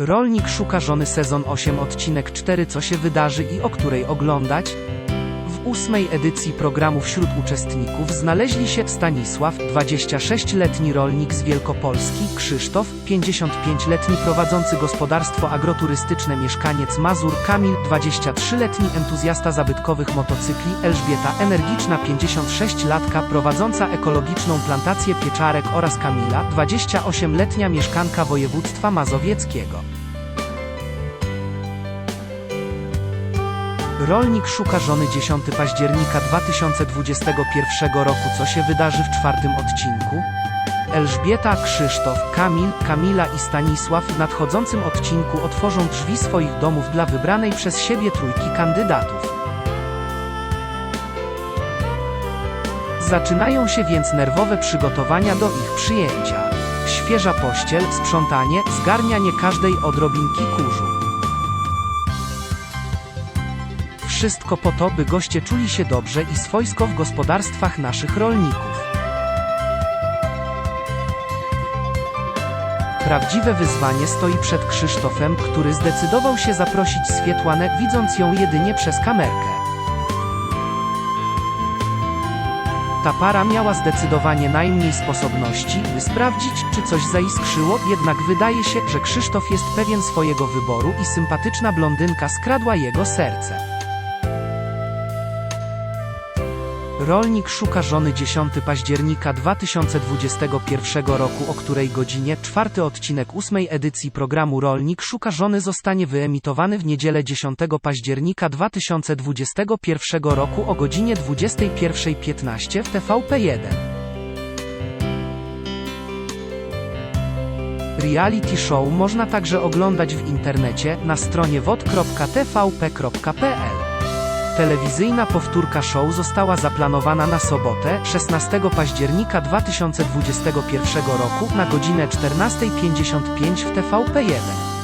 Rolnik szuka żony sezon 8 odcinek 4 Co się wydarzy i o której oglądać? Ósmej edycji programu wśród uczestników znaleźli się Stanisław, 26-letni rolnik z Wielkopolski, Krzysztof, 55-letni prowadzący gospodarstwo agroturystyczne mieszkaniec Mazur, Kamil, 23-letni entuzjasta zabytkowych motocykli, Elżbieta, energiczna 56-latka prowadząca ekologiczną plantację pieczarek oraz Kamila, 28-letnia mieszkanka województwa mazowieckiego. Rolnik szuka żony 10 października 2021 roku. Co się wydarzy w czwartym odcinku? Elżbieta, Krzysztof, Kamil, Kamila i Stanisław w nadchodzącym odcinku otworzą drzwi swoich domów dla wybranej przez siebie trójki kandydatów. Zaczynają się więc nerwowe przygotowania do ich przyjęcia. Świeża pościel, sprzątanie, zgarnianie każdej odrobinki kurzu. Wszystko po to, by goście czuli się dobrze i swojsko w gospodarstwach naszych rolników. Prawdziwe wyzwanie stoi przed Krzysztofem, który zdecydował się zaprosić Swietłanę, widząc ją jedynie przez kamerkę. Ta para miała zdecydowanie najmniej sposobności, by sprawdzić, czy coś zaiskrzyło, jednak wydaje się, że Krzysztof jest pewien swojego wyboru i sympatyczna blondynka skradła jego serce. Rolnik szuka żony 10 października 2021 roku, o której godzinie czwarty odcinek ósmej edycji programu Rolnik szuka żony zostanie wyemitowany w niedzielę 10 października 2021 roku o godzinie 21.15 w TVP1. Reality show można także oglądać w internecie na stronie wod.tvp.pl. Telewizyjna powtórka show została zaplanowana na sobotę, 16 października 2021 roku na godzinę 14.55 w TVP1.